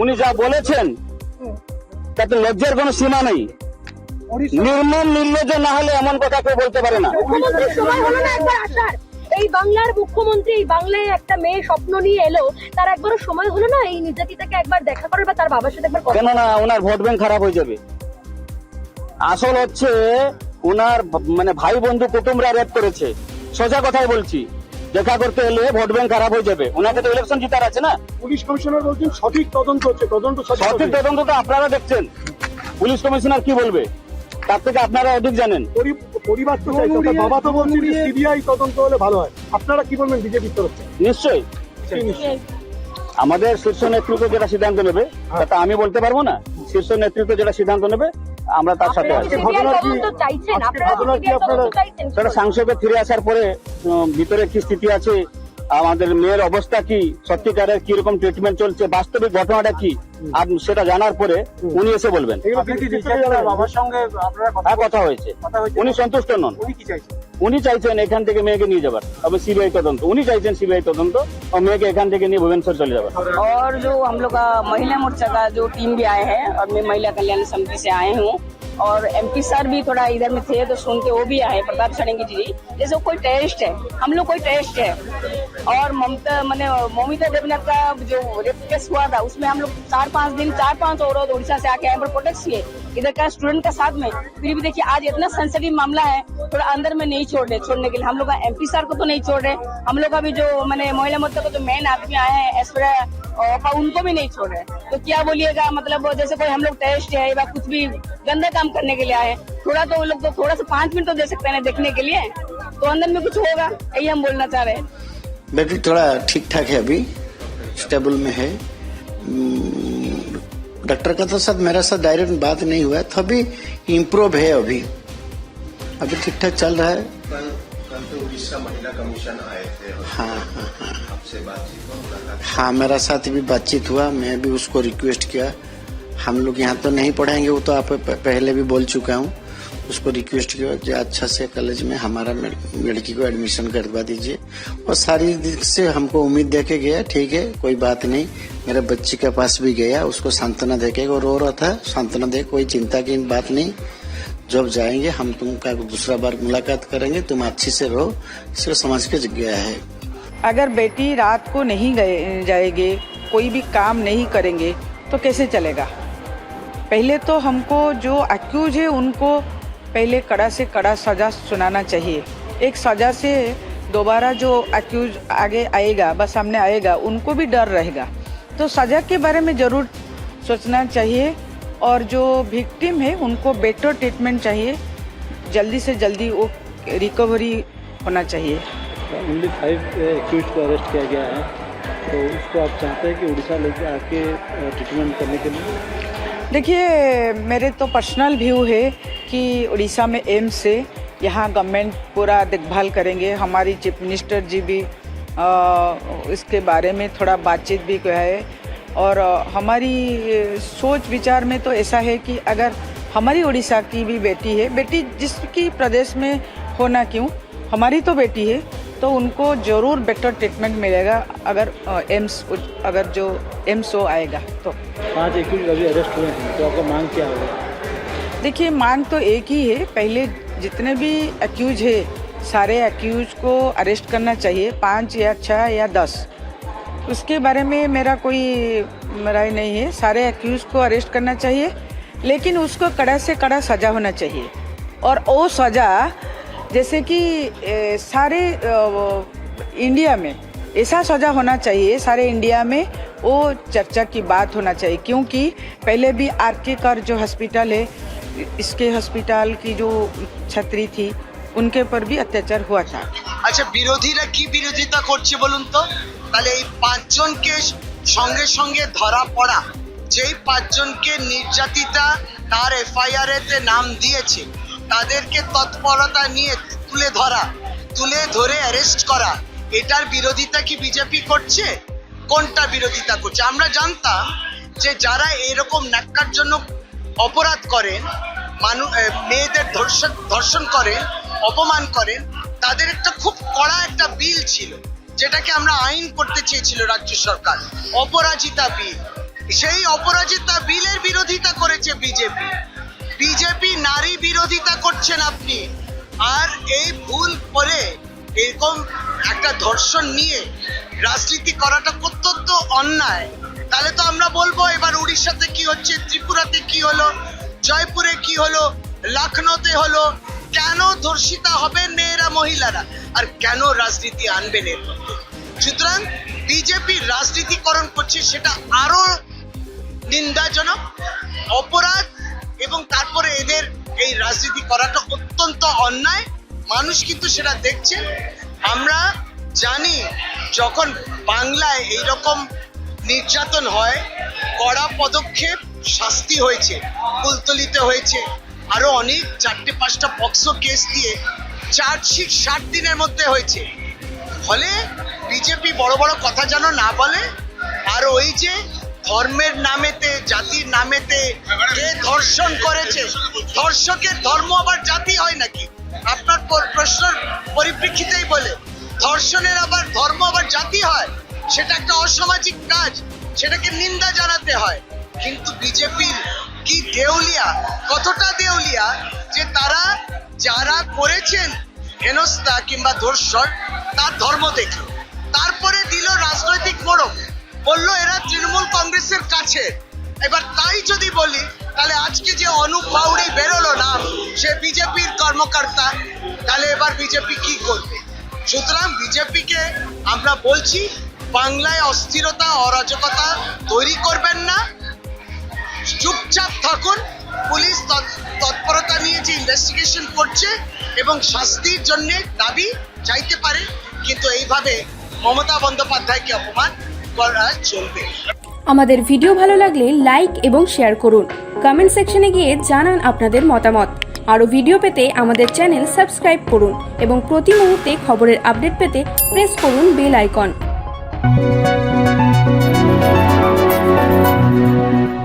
উনি যা বলেছেন তাতে লজ্জার কোনো সীমা নেই। নির্মম নির্লজ্জ না হলে এমন কথা কেউ বলতে পারে না। এই বাংলার মুখ্যমন্ত্রী এই বাংলায় একটা মেয়ে স্বপ্ন নিয়ে এলো তার একবারও সময় হলো না এই নির্যাতিতাকে একবার দেখা করে বা তার বাবার সাথে একবার কেন না ওনার ভোট ব্যাংক খারাপ হয়ে যাবে। আসল হচ্ছে ওনার মানে ভাই বন্ধু কুটুমরা রেপ করেছে। সোজা কথাই বলছি দেখা করতে এলে ভোট ব্যাংক খারাপ হয়ে যাবে। ওনাকে তো ইলেকশন জিতার আছে না? পুলিশ কমিশনার বলছেন সঠিক তদন্ত হচ্ছে তদন্ত সঠিক তদন্ত তো আপনারা দেখছেন। পুলিশ কমিশনার কি বলবে? তার থেকে আপনারা অধিক জানেন। পরিবার তো বাবা তো বলছে যে সিবিআই তদন্ত হলে ভালো হয়। আপনারা কি বলবেন বিজেপির তরফ থেকে? নিশ্চয়ই। নিশ্চয়ই? আমাদের শীর্ষ নেতৃত্ব যেটা সিদ্ধান্ত নেবে তা আমি বলতে পারব না। শীর্ষ নেতৃত্ব যেটা সিদ্ধান্ত নেবে আমরা তার সাথে আছি। সাংসদে ফিরে আসার পরে ভিতরে কি স্থিতি আছে? আমাদের মেয়ের অবস্থা কি? সত্যিকারের কি রকম ট্রিটমেন্ট চলছে? বাস্তবিক ঘটনাটা কি? আর সেটা জানার পরে উনি এসে বলবেন। এগুলো কি বিচার বাবার সঙ্গে আপনারা হ্যাঁ কথা হয়েছে। কথা হয়েছে? উনি সন্তুষ্ট নন। উনি কি চাইছেন উনি চাইছেন এখান থেকে মেয়েকে নিয়ে যাবার তবে সিবিআই তদন্ত উনি চাইছেন সিবিআই তদন্ত ও মেয়েকে এখান থেকে নিয়ে ভুবনেশ্বর চলে যাবার और जो हम लोग का महिला मोर्चा का जो टीम भी आए हैं और मैं महिला कल्याण समिति से आए हूँ और एमपी सर भी थोड़ा इधर में थे तो सुन के वो भी आए प्रताप षडंगी जी जैसे वो कोई टेररिस्ट है हम लोग कोई टेररिस्ट है और ममता मैंने मोमिता देवनाथ का जो रेप केस हुआ था उसमें हम लोग चार पांच दिन चार पांच औरत उड़ीसा से आके यहाँ पर प्रोटेक्ट किए इधर का स्टूडेंट का साथ में, फिर भी देखिए आज इतना सेंसिटिव मामला है थोड़ा अंदर में नहीं छोड़ रहे, छोड़ने के लिए। हम लोग का एमपी सर को तो नहीं छोड़ रहे, हम लोग का भी जो मैंने महिला मोर्चा का जो मेन आदमी आए हैं ओपा उनको भी नहीं छोड़ रहे। तो क्या बोलिएगा मतलब जैसे कोई हम लोग टेस्ट है या कुछ भी गंदा काम करने के लिए आए, थोड़ा तो वो लोग तो थोड़ा सा पाँच मिनट तो दे सकते हैं देखने के लिए। तो अंदर में कुछ होगा, यही हम बोलना चाह रहे हैं। बेटी थोड़ा ठीक ठाक है अभी स्टेबल में है। डॉक्टर का तो साथ मेरा साथ डायरेक्ट बात नहीं हुआ है तो अभी इम्प्रूव है अभी। अभी ठीक ठाक चल रहा है। कल कल तो उड़ीसा महिला कमीशन आए थे हाँ हाँ हाँ। आपसे बातचीत हाँ मेरा साथ भी बातचीत हुआ मैं भी उसको रिक्वेस्ट किया। हम लोग यहाँ तो नहीं पढ़ाएँगे वो तो आप पहले भी बोल चुका हूँ। उसको रिक्वेस्ट किया जो अच्छा से कॉलेज में हमारा लड़की को एडमिशन करवा दीजिए। और सारी दिक से हमको उम्मीद दे के गया, ठीक है, कोई बात नहीं, मेरे बच्ची के पास भी गया, उसको सांत्वना दे के वो रो रहा था, सांत्वना दे, कोई चिंता की बात नहीं। जब जाएँगे, हम तुमका दूसरा बार मुलाकात करेंगे, तुम अच्छी से रहो इसको समझ के गया है। अगर बेटी रात को नहीं गए, जाएँगे, कोई भी काम नहीं करेंगे तो कैसे चलेगा? पहले तो हमको जो अक्यूज है, उनको पहले कड़ा से कड़ा सजा सुनाना चाहिए। एक सजा से दोबारा जो अक्यूज आगे आएगा बस सामने आएगा उनको भी डर रहेगा। तो सजा के बारे में ज़रूर सोचना चाहिए और जो विक्टिम है उनको बेटर ट्रीटमेंट चाहिए। जल्दी से जल्दी वो रिकवरी होना चाहिए। ओनली फाइव एक्यूज को अरेस्ट किया गया है। तो उसको आप चाहते हैं कि उड़ीसा लेके आके ट्रीटमेंट करने के लिए? देखिए मेरे तो पर्सनल व्यू है कि उड़ीसा में एम्स से यहाँ गवर्नमेंट पूरा देखभाल करेंगे। हमारी चीफ मिनिस्टर जी भी अ, इसके बारे में थोड़ा बातचीत भी किया है। और हमारी सोच विचार में तो ऐसा है कि अगर हमारी उड़ीसा की भी बेटी है बेटी जिसकी प्रदेश में होना क्यों हमारी तो बेटी है तो उनको ज़रूर बेटर ट्रीटमेंट मिलेगा अगर एम्स अगर जो एम्स हो आएगा तो। पाँच एक्यूज अभी अरेस्ट हुए हैं तो आपका मांग क्या होगा? देखिए, मांग तो एक ही है। पहले जितने भी अक्यूज है, सारे अक्यूज को अरेस्ट करना चाहिए, पाँच या छः या दस। उसके बारे में मेरा कोई राय नहीं है। सारे अक्यूज को अरेस्ट करना चाहिए, लेकिन उसको कड़ा से कड़ा सजा होना चाहिए। और वो सजा, जैसे कि सारे इंडिया में, ऐसा सजा होना चाहिए, सारे इंडिया में, वो चर्चा की बात होना चाहिए। क्योंकि पहले भी आर के कर जो हॉस्पिटल है इसके हॉस्पिटल की जो छतरी थी उनके पर भी अत्याचार हुआ था আচ্ছা বিরোধীরা কি বিরোধিতা করছে বলুন তো তাহলে এই পাঁচজনকে সঙ্গে সঙ্গে ধরা পড়া যেই পাঁচজনকে নির্যাতিতা তার এফআইআর এতে নাম দিয়েছে তাদেরকে তৎপরতা নিয়ে তুলে ধরা তুলে ধরে অ্যারেস্ট করা এটার বিরোধিতা কি বিজেপি করছে কোনটা বিরোধিতা করছে আমরা জানতাম যে যারা এরকম ন্যাক্কারজনক অপরাধ করেন, মানু মেয়েদের ধর্ষণ ধর্ষণ করেন, অপমান করেন, তাদের একটা খুব কড়া একটা বিল ছিল, যেটাকে আমরা আইন করতে চেয়েছিল রাজ্য সরকার, অপরাজিতা বিল। সেই অপরাজিতা বিলের বিরোধিতা করেছে বিজেপি। বিজেপি নারী বিরোধিতা করছেন আপনি, আর এই ভুল করে এরকম একটা ধর্ষণ নিয়ে রাজনীতি করাটা অত্যন্ত অন্যায়। তাহলে তো আমরা বলব এবার উড়িষ্যাতে কি হচ্ছে, ত্রিপুরাতে কি হলো, জয়পুরে কি হলো লখনৌতে হলো, কেন ধর্ষিতা হবে মেয়েরা, মহিলারা? আর কেন রাজনীতি আনবেন এর সুতরাং বিজেপি রাজনীতিকরণ করছে সেটা আরও নিন্দাজনক, অপরাধ, এবং তারপরে এদের এই রাজনীতি করাটা অত্যন্ত অন্যায়। মানুষ কিন্তু সেটা দেখছে। আমরা জানি যখন বাংলায় এইরকম নির্যাতন হয়, কড়া পদক্ষেপ, শাস্তি হয়েছে, কুলতলিতে হয়েছে। আরও অনেক চারটে, পাঁচটা পক্সো কেস দিয়ে চার্জশিট ষাট দিনের মধ্যে হয়েছে। ফলে বিজেপি বড় বড় কথা যেন না বলে, আর ওই যে ধর্মের নামেতে, জাতির নামেতে কে ধর্ষণ করেছে, ধর্ষকের ধর্ম আবার জাতি হয় নাকি? আপনার পর- প্রশ্নের পরিপ্রেক্ষিতেই বলে, ধর্ষণের আবার ধর্ম আবার জাতি হয়? সেটা একটা অসামাজিক কাজ, সেটাকে নিন্দা জানাতে হয়। কিন্তু বিজেপির কি দেউলিয়া, কতটা দেউলিয়া যে তারা যারা করেছেন হেনস্থা কিংবা ধর্ষণ, তার ধর্ম দেখে তারপরে দিল রাজনৈতিক মোড়ক, বলল, এরা তৃণমূল কংগ্রেসের কাছে। এবার তাই যদি বলি, তাহলে আজকে যে অনুপ বাউরি বেরোলো না, সে বিজেপির কর্মকর্তা, তাহলে এবার বিজেপি কি করবে? সুতরাং বিজেপিকে আমরা বলছি বাংলায় অস্থিরতা, অরাজকতা তৈরি করবেন না। চুপচাপ থাকুন। পুলিশ তৎ- তৎপরতা নিয়ে যে ইনভেস্টিগেশন করছে এবং শাস্তির জন্য দাবি চাইতে পারে, কিন্তু এইভাবে মমতা বন্দ্যোপাধ্যায়কে অপমান করা চলবে। আমাদের ভিডিও ভালো লাগলে লাইক এবং শেয়ার করুন। কমেন্ট সেকশনে গিয়ে জানান আপনাদের মতামত। আরও ভিডিও পেতে আমাদের চ্যানেল সাবস্ক্রাইব করুন এবং প্রতি মুহূর্তে খবরের আপডেট পেতে প্রেস করুন বেল আইকন Thank you.